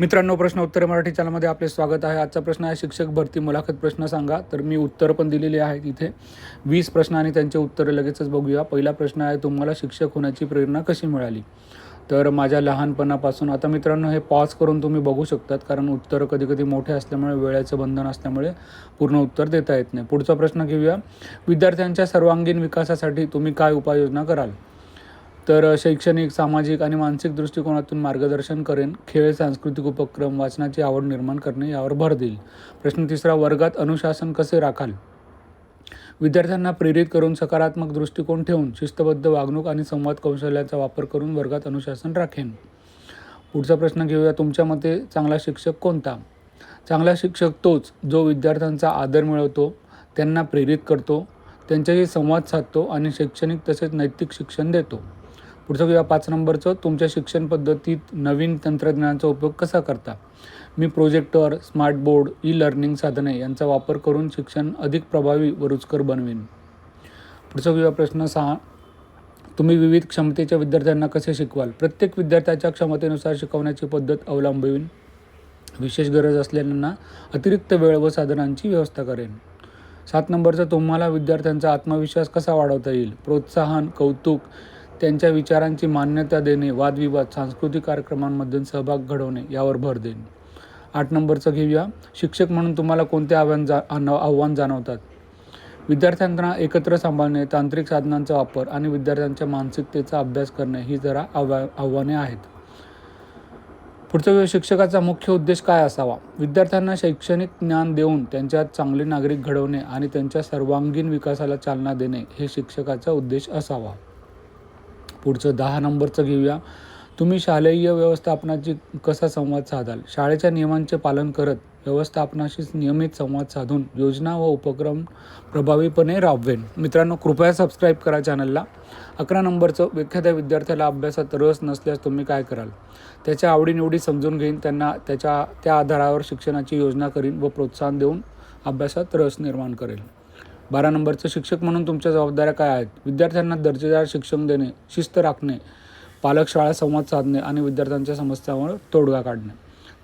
मित्रांनो प्रश्न उत्तर मराठी चॅनलमध्ये आपले स्वागत आहे. आजचा प्रश्न आहे शिक्षक भरती मुलाखत प्रश्न सांगा. तर मी उत्तरं पण दिलेली आहेत इथे. वीस प्रश्न आणि त्यांचे उत्तरं लगेचच बघूया. पहिला प्रश्न आहे तुम्हाला शिक्षक होण्याची प्रेरणा कशी मिळाली? तर माझ्या लहानपणापासून आता मित्रांनो हे पॉज करून तुम्ही बघू शकतात कारण उत्तरं कधी कधी मोठे असल्यामुळे वेळेचं बंधन असल्यामुळे पूर्ण उत्तर देता येत नाही. पुढचा प्रश्न घेऊया. विद्यार्थ्यांच्या सर्वांगीण विकासासाठी तुम्ही काय उपाययोजना कराल? तर शैक्षणिक सामाजिक आणि मानसिक दृष्टिकोनातून मार्गदर्शन करेन. खेळ सांस्कृतिक उपक्रम वाचनाची आवड निर्माण करणे यावर भर देईल. प्रश्न तिसरा वर्गात अनुशासन कसे राखाल? विद्यार्थ्यांना प्रेरित करून सकारात्मक दृष्टिकोन ठेवून शिस्तबद्ध वागणूक आणि संवाद कौशल्याचा वापर करून वर्गात अनुशासन राखेन. पुढचा प्रश्न घेऊया. तुमच्या मते चांगला शिक्षक कोणता? चांगला शिक्षक तोच जो विद्यार्थ्यांचा आदर मिळवतो त्यांना प्रेरित करतो त्यांच्याशी संवाद साधतो आणि शैक्षणिक तसेच नैतिक शिक्षण देतो. पुढचं किंवा पाच नंबरचं. तुमच्या शिक्षण पद्धतीत नवीन तंत्रज्ञानाचा उपयोग कसा करता? मी projector smart board e learning साधने यांचा वापर करून शिक्षण अधिक प्रभावी व रुचकर बनवीन. पुढचा किंवा प्रश्न सहा. तुम्ही विविध क्षमतेच्या विद्यार्थ्यांना कसे शिकवाल? प्रत्येक विद्यार्थ्याच्या क्षमतेनुसार शिकवण्याची पद्धत अवलंबवीन. विशेष गरज असलेल्यांना अतिरिक्त वेळ व साधनांची व्यवस्था करेन. सात नंबरचं तुम्हाला विद्यार्थ्यांचा आत्मविश्वास कसा वाढवता येईल? प्रोत्साहन कौतुक त्यांच्या विचारांची मान्यता देणे वादविवाद सांस्कृतिक कार्यक्रमांमध्ये सहभाग घडवणे यावर भर देणे. आठ नंबरचं घेऊया. शिक्षक म्हणून तुम्हाला कोणते आव्हान जा आव्हान जाणवतात? विद्यार्थ्यांना एकत्र सांभाळणे तांत्रिक साधनांचा वापर आणि विद्यार्थ्यांच्या मानसिकतेचा अभ्यास करणे ही जरा आव्हा आव्हाने आहेत. पुढचा वेळ शिक्षकाचा मुख्य उद्देश काय असावा? विद्यार्थ्यांना शैक्षणिक ज्ञान देऊन त्यांच्यात चांगले नागरिक घडवणे आणि त्यांच्या सर्वांगीण विकासाला चालना देणे हे शिक्षकाचा उद्देश असावा. पुढचं दहा नंबरचं घेऊया. तुम्ही शालेय व्यवस्थापनाची कसा संवाद साधाल? शाळेच्या नियमांचे पालन करत व्यवस्थापनाशी नियमित संवाद साधून योजना व उपक्रम प्रभावीपणे राबवेन. मित्रांनो कृपया सबस्क्राईब करा चॅनलला अकरा नंबरचं एखाद्या विद्यार्थ्याला अभ्यासात रस नसल्यास तुम्ही काय कराल? त्याच्या आवडीनिवडी समजून घेईन. त्यांना त्याच्या त्या आधारावर शिक्षणाची योजना करीन व प्रोत्साहन देऊन अभ्यासात रस निर्माण करेल. बारा नंबरचं शिक्षक म्हणून तुमच्या जबाबदाऱ्या काय आहेत? विद्यार्थ्यांना दर्जेदार शिक्षण देणे शिस्त राखणे पालक शाळा संवाद साधणे आणि विद्यार्थ्यांच्या समस्यांवर तोडगा काढणे.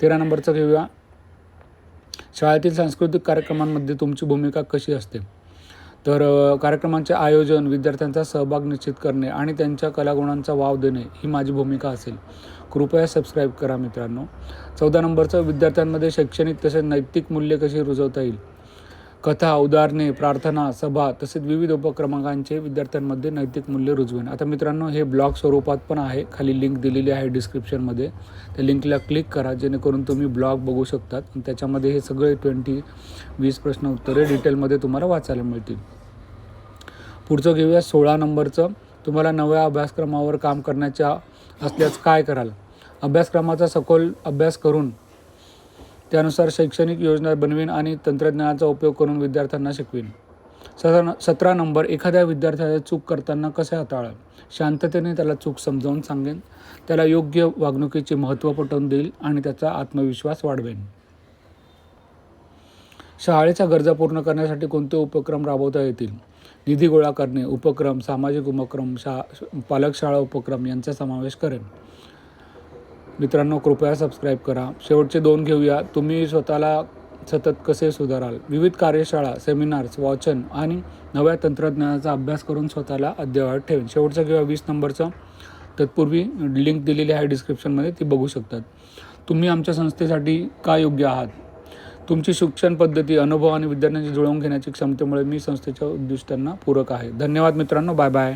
तेरा नंबरचं घेऊया. शाळेतील सांस्कृतिक कार्यक्रमांमध्ये तुमची भूमिका कशी असते? तर कार्यक्रमांचे आयोजन विद्यार्थ्यांचा सहभाग निश्चित करणे आणि त्यांच्या कलागुणांचा वाव देणे ही माझी भूमिका असेल. कृपया सबस्क्राईब करा मित्रांनो. चौदा नंबरचं विद्यार्थ्यांमध्ये शैक्षणिक तसेच नैतिक मूल्य कशी रुजवता येईल? कथा उदाहरणे प्रार्थना सभा तसेच विविध उपक्रमांकांचे विद्यार्थ्यांमध्ये नैतिक मूल्य रुजवेन. आता मित्रांनो हे ब्लॉग स्वरूपात पण आहे. खाली लिंक दिलेली आहे डिस्क्रिप्शनमध्ये त्या लिंकला क्लिक करा जेणेकरून तुम्ही ब्लॉग बघू शकतात आणि त्याच्यामध्ये हे सगळे ट्वेंटी वीस प्रश्न उत्तरे डिटेलमध्ये तुम्हाला वाचायला मिळतील. पुढचं घेऊया सोळा नंबरचं. तुम्हाला नव्या अभ्यासक्रमावर काम करण्याच्या असल्यास काय कराल? अभ्यासक्रमाचा सखोल अभ्यास करून त्यानुसार शैक्षणिक योजना बनवीन आणि तंत्रज्ञानाचा उपयोग करून विद्यार्थ्यांना शिकवीन. सतरा सतरा नंबर एखाद्या विद्यार्थ्याला चूक करताना कसे हाताळाल शांततेने त्याला चूक समजावून सांगेन. त्याला योग्य वागणुकीचे महत्त्व पटवून देईल आणि त्याचा आत्मविश्वास वाढवेन. शाळेच्या गरजा पूर्ण करण्यासाठी कोणते उपक्रम राबवता येतील? निधी गोळा करणे उपक्रम सामाजिक उपक्रम शा पालक शाळा उपक्रम यांचा समावेश करेन. मित्रांनो कृपया सबस्क्राईब करा. शेवटचे दोन घेऊया. तुम्ही स्वतःला सतत कसे सुधाराल? विविध कार्यशाळा सेमिनार्स वाचन आणि नव्या तंत्रज्ञानाचा अभ्यास करून स्वतःला अद्ययावत ठेवेन. शेवटचं किंवा वीस नंबरचं. तत्पूर्वी लिंक दिलेली आहे डिस्क्रिप्शनमध्ये ती बघू शकतात. तुम्ही आमच्या संस्थेसाठी का योग्य आहात? तुमची शिक्षण पद्धती अनुभव आणि विद्यार्थ्यांची जुळवून घेण्याची क्षमतेमुळे मी संस्थेच्या उद्दिष्टांना पूरक आहे. धन्यवाद मित्रांनो. Bye bye